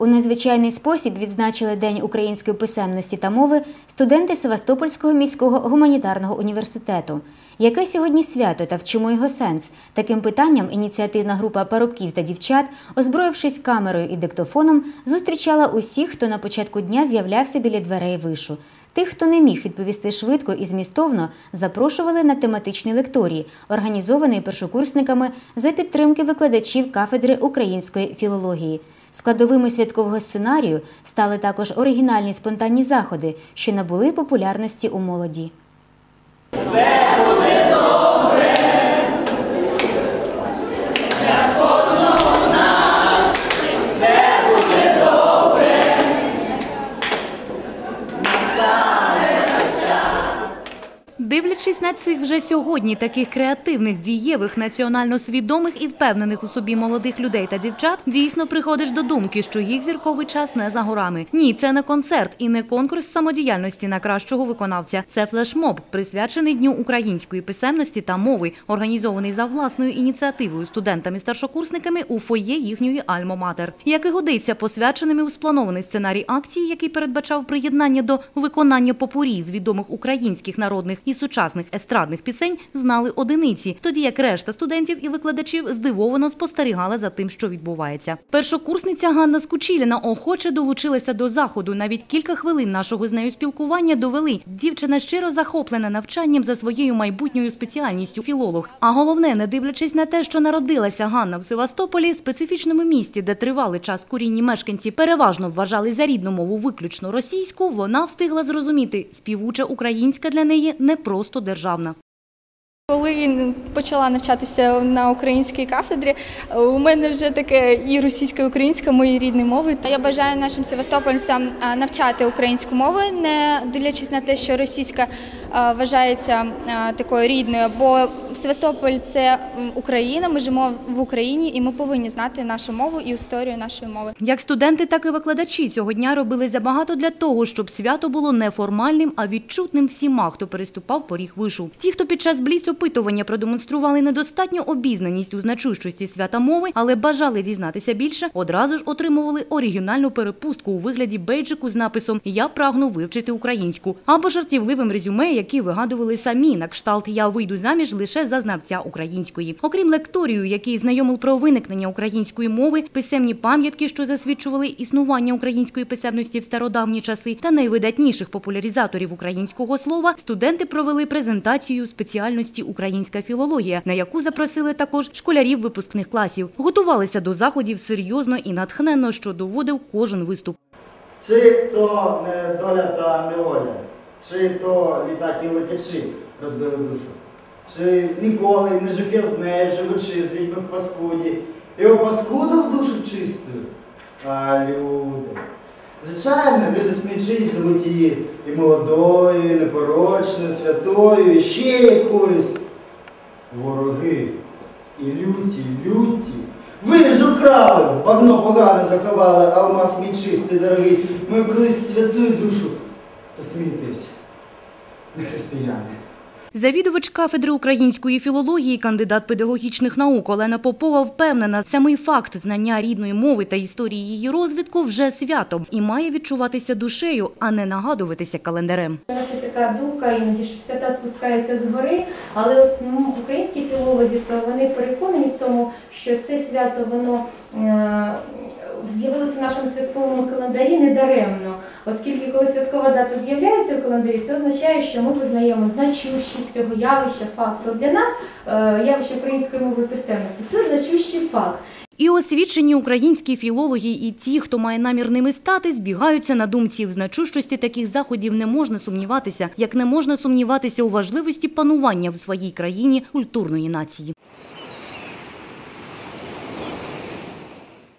У незвичайний спосіб відзначили День української писемності та мови студенти Севастопольського міського гуманітарного університету. Яке сьогодні свято та в чому його сенс? Таким питанням ініціативна група парубків та дівчат, озброївшись камерою і диктофоном, зустрічала усіх, хто на початку дня з'являвся біля дверей вишу. Тих, хто не міг відповісти швидко і змістовно, запрошували на тематичні лекторії, організовані першокурсниками за підтримки викладачів кафедри української філології. Складовими святкового сценарію стали також оригінальні спонтанні заходи, що набули популярності у молоді. Дивлячись на цих вже сьогодні таких креативних, дієвих, національно свідомих і впевнених у собі молодих людей та дівчат, дійсно приходиш до думки, що їх зірковий час не за горами. Ні, це не концерт і не конкурс самодіяльності на кращого виконавця. Це флешмоб, присвячений Дню української писемності та мови, організований за власною ініціативою студентами-старшокурсниками у фоє їхньої Альма-Матер. Як і годиться, посвяченими у спланований сценарій акції, який передбачав приєднання до виконання попурі з відомих українських народних і сучасних естрадних пісень знали одиниці, тоді як решта студентів і викладачів здивовано спостерігали за тим, що відбувається. Першокурсниця Ганна Скучіліна охоче долучилася до заходу. Навіть кілька хвилин нашого з нею спілкування довели. Дівчина щиро захоплена навчанням за своєю майбутньою спеціальністю філолог. А головне, не дивлячись на те, що народилася Ганна в Севастополі, специфічному місті, де тривалий час корінні мешканці переважно вважали за рідну мову виключно російську, вона встигла зрозуміти, співуча українська для неї не просто державна. Коли почала навчатися на українській кафедрі, у мене вже таке і російська, і українська мої рідні мови. Я бажаю нашим севастопольцям навчати українську мову, не дивлячись на те, що російська вважається такою рідною, бо Севастополь це Україна. Ми живемо в Україні, і ми повинні знати нашу мову і історію нашої мови. Як студенти, так і викладачі цього дня робили забагато для того, щоб свято було не формальним, а відчутним всіма, хто переступав поріг вишу. Ті, хто під час бліц опитування продемонстрували недостатню обізнаність у значущості свята мови, але бажали дізнатися більше, одразу ж отримували оригінальну перепустку у вигляді бейджику з написом Я прагну вивчити українську або жартівливим резюме, які вигадували самі на кшталт Я вийду заміж лише за знавця української. Окрім лекторію, який знайомив про виникнення української мови, писемні пам'ятки, що засвідчували існування української писемності в стародавні часи, та найвидатніших популяризаторів українського слова, студенти провели презентацію спеціальності українська філологія, на яку запросили також школярів випускних класів. Готувалися до заходів серйозно і натхненно, що доводив кожен виступ. Чи то не доля та неволя, чи то літаки летячі розбили душу, чи ніколи не жив з нею, живучи з людьми в паскуді, і у паскуду в душу чистою, а люди. Звичайно, люди смічись золоті, і молодою, і непорочною, святою, і ще якоюсь. Вороги, і люті, люті. Ви ж украли, багно погане заховали, алмаз мій чистий, дорогий. Ми колись святую душу та смійтесь, не християни. Завідувач кафедри української філології, кандидат педагогічних наук Олена Попова впевнена, самий факт знання рідної мови та історії її розвитку вже свято і має відчуватися душею, а не нагадуватися календарем. У така думка іноді, що свята спускаються згори, але ну, українські філологи, то вони переконані в тому, що це свято воно е, з'явилося в нашому святковому календарі недаремно, оскільки коли святкова дата з'являється в календарі, це означає, що ми визнаємо значущість цього явища, факту. Для нас е, явище української мови писемності це значущий факт. І освічені українські філологи, і ті, хто має намір ними стати, збігаються на думці. В значущості таких заходів не можна сумніватися, як не можна сумніватися у важливості панування в своїй країні культурної нації.